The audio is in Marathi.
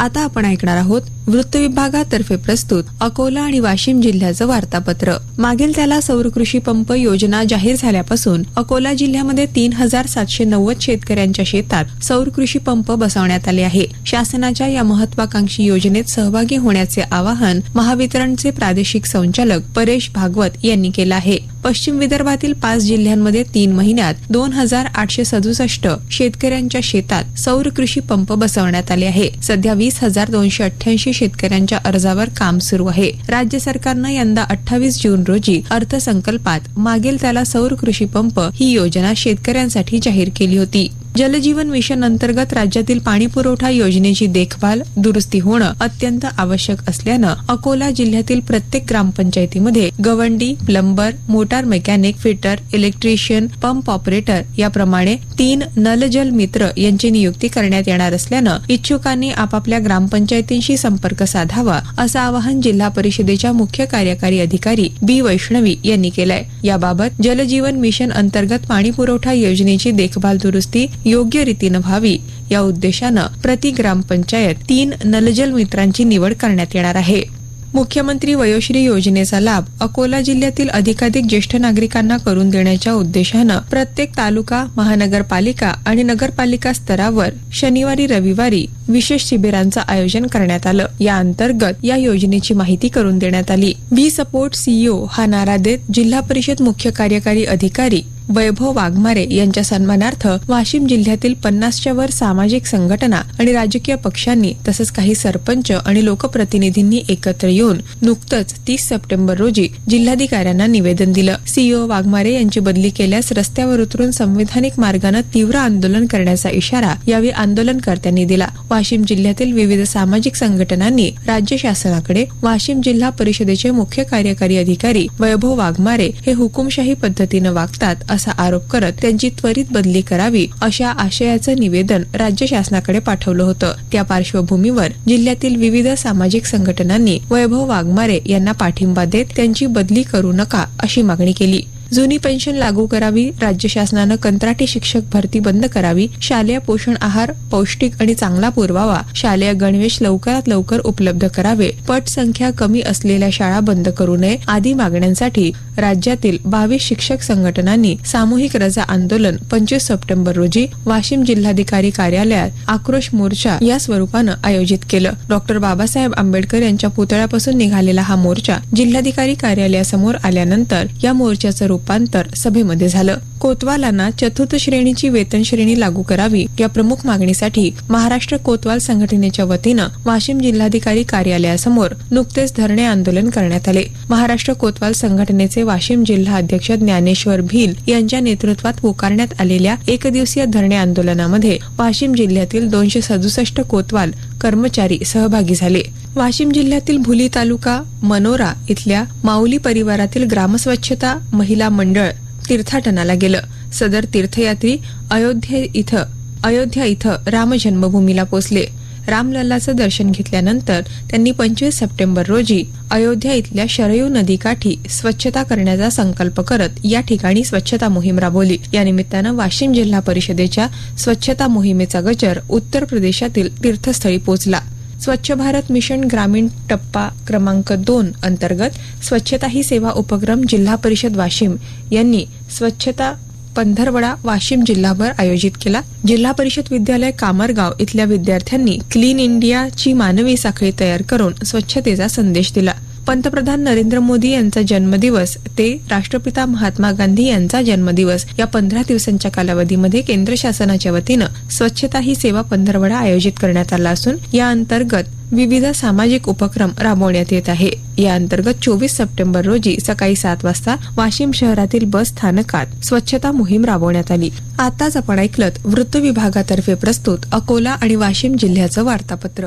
आता आपण ऐकणार आहोत वृत्त विभागातर्फे प्रस्तुत अकोला आणि वाशिम जिल्ह्याचं वार्तापत्र. मागील त्याला सौर कृषी पंप योजना जाहीर झाल्यापासून अकोला जिल्ह्यामध्ये तीन हजार सातशे नव्वद शेतकऱ्यांच्या शेतात सौर कृषी पंप बसवण्यात आले आहे. शासनाच्या या महत्वाकांक्षी योजनेत सहभागी होण्याचे आवाहन महावितरणचे प्रादेशिक संचालक परेश भागवत यांनी केलं आहे. पश्चिम विदर्भातील पाच जिल्ह्यांमध्ये तीन महिन्यात दोन हजार आठशे सदुसष्ट शेतकऱ्यांच्या शेतात सौर कृषी पंप बसवण्यात आले आहे. सध्या वीस हजार दोनशे अठ्ठ्याऐंशी शेतकऱ्यांच्या अर्जावर काम सुरू आहे. राज्य सरकारनं यंदा अठ्ठावीस जून रोजी अर्थसंकल्पात मागेल त्याला सौर कृषी पंप ही योजना शेतकऱ्यांसाठी जाहीर केली होती. जलजीवन मिशन अंतर्गत राज्यातील पाणी पुरवठा योजनेची देखभाल दुरुस्ती होणं अत्यंत आवश्यक असल्यानं अकोला जिल्ह्यातील प्रत्येक ग्रामपंचायतीमध्ये गवंडी plumber motor mechanic fitter electrician pump operator याप्रमाणे तीन नलजल मित्र यांची नियुक्ती करण्यात येणार असल्यानं इच्छुकांनी आपापल्या ग्रामपंचायतींशी संपर्क साधावा असं आवाहन जिल्हा परिषदेच्या मुख्य कार्यकारी अधिकारी बी वैष्णवी यांनी केलंय. याबाबत जलजीवन मिशन अंतर्गत पाणी पुरवठा योजनेची देखभाल दुरुस्ती योग्य रीतीनं व्हावी या उद्देशानं प्रति ग्रामपंचायत तीन नलजल मित्रांची निवड करण्यात येणार आहे. मुख्यमंत्री वयोश्री योजनेचा लाभ अकोला जिल्ह्यातील अधिकाधिक ज्येष्ठ नागरिकांना करून देण्याच्या उद्देशानं प्रत्येक तालुका महानगरपालिका आणि नगरपालिका स्तरावर शनिवारी रविवारी विशेष शिबिरांचं आयोजन करण्यात आलं. या अंतर्गत या योजनेची माहिती करून देण्यात आली. बी सपोर्ट सीईओ हा नारा देत जिल्हा परिषद मुख्य कार्यकारी अधिकारी वैभव वाघमारे यांच्या सन्मानार्थ वाशिम जिल्ह्यातील पन्नासच्या वर सामाजिक संघटना आणि राजकीय पक्षांनी तसंच काही सरपंच आणि लोकप्रतिनिधींनी एकत्र येऊन नुकतंच तीस सप्टेंबर रोजी जिल्हाधिकाऱ्यांना निवेदन दिलं. सीईओ वाघमारे यांची बदली केल्यास रस्त्यावर उतरून संविधानिक मार्गानं तीव्र आंदोलन करण्याचा इशारा यावेळी आंदोलनकर्त्यांनी दिला. वाशिम जिल्ह्यातील विविध सामाजिक संघटनांनी राज्य शासनाकडे वाशिम जिल्हा परिषदेचे मुख्य कार्यकारी अधिकारी वैभव वाघमारे हे हुकुमशाही पद्धतीनं वागतात असा आरोप करत त्यांची त्वरित बदली करावी अशा आशयाचं निवेदन राज्य शासनाकडे पाठवलं होतं. त्या पार्श्वभूमीवर जिल्ह्यातील विविध सामाजिक संघटनांनी वैभव वाघमारे यांना पाठिंबा देत त्यांची बदली करू नका अशी मागणी केली. जुनी पेन्शन लागू करावी राज्य शासनानं कंत्राटी शिक्षक भरती बंद करावी शालेय पोषण आहार पौष्टिक आणि चांगला पुरवावा शालेय गणवेश लवकरात लवकर उपलब्ध करावे पट संख्या कमी असलेल्या शाळा बंद करू नये आदी मागण्यांसाठी राज्यातील बावीस शिक्षक संघटनांनी सामूहिक रजा आंदोलन पंचवीस सप्टेंबर रोजी वाशिम जिल्हाधिकारी कार्यालयात आक्रोश मोर्चा या स्वरूपानं आयोजित केलं. डॉक्टर बाबासाहेब आंबेडकर यांच्या पुतळ्यापासून निघालेला हा मोर्चा जिल्हाधिकारी कार्यालयासमोर आल्यानंतर या मोर्चाचं रूपांतर सभेमध्ये झालं. कोतवालांना चतुर्थ श्रेणीची वेतन श्रेणी लागू करावी या प्रमुख मागणीसाठी महाराष्ट्र कोतवाल संघटनेच्या वतीनं वाशिम जिल्हाधिकारी कार्यालयासमोर नुकतेच धरणे आंदोलन करण्यात आले. महाराष्ट्र कोतवाल संघटनेचे वाशिम जिल्हा अध्यक्ष ज्ञानेश्वर भील यांच्या नेतृत्वात पुकारण्यात आलेल्या एकदिवसीय धरणे आंदोलनामध्ये वाशिम जिल्ह्यातील दोनशे सदुसष्ट कोतवाल कर्मचारी सहभागी झाले. वाशिम जिल्ह्यातील भुली तालुका मनोरा इथल्या माऊली परिवारातील ग्रामस्वच्छता महिला मंडळ तीर्थाटनाला गेलं. सदर तीर्थयात्री अयोध्ये इथं अयोध्या इथं रामजन्मभूमीला पोचले. रामलल्लाचं दर्शन घेतल्यानंतर त्यांनी पंचवीस सप्टेंबर रोजी अयोध्या इथल्या शरयू नदीकाठी स्वच्छता करण्याचा संकल्प करत या ठिकाणी स्वच्छता मोहीम राबवली. या निमित्तानं वाशिम जिल्हा परिषदेच्या स्वच्छता मोहिमेचा गजर उत्तर प्रदेशातील तीर्थस्थळी पोहोचला स्वच्छ भारत मिशन ग्रामीण टप्पा क्रमांक दोन अंतर्गत स्वच्छता ही सेवा उपक्रम जिल्हा परिषद वाशिम यांनी स्वच्छता पंधरवडा वाशिम जिल्हाभर आयोजित केला. जिल्हा परिषद विद्यालय कामरगाव इथल्या विद्यार्थ्यांनी क्लीन इंडियाची मानवी साखळी तयार करून स्वच्छतेचा संदेश दिला. पंतप्रधान नरेंद्र मोदी यांचा जन्मदिवस ते राष्ट्रपिता महात्मा गांधी यांचा जन्मदिवस या पंधरा दिवसांच्या कालावधीमध्ये केंद्र शासनाच्या वतीनं स्वच्छता ही सेवा पंधरवडा आयोजित करण्यात आला असून या अंतर्गत विविध सामाजिक उपक्रम राबवण्यात येत आहे. या अंतर्गत चोवीस सप्टेंबर रोजी सकाळी सात वाजता वाशिम शहरातील बस स्थानकात स्वच्छता मोहीम राबवण्यात आली. आताच आपण ऐकलत वृत्त विभागातर्फे प्रस्तुत अकोला आणि वाशिम जिल्ह्याचं वार्तापत्र.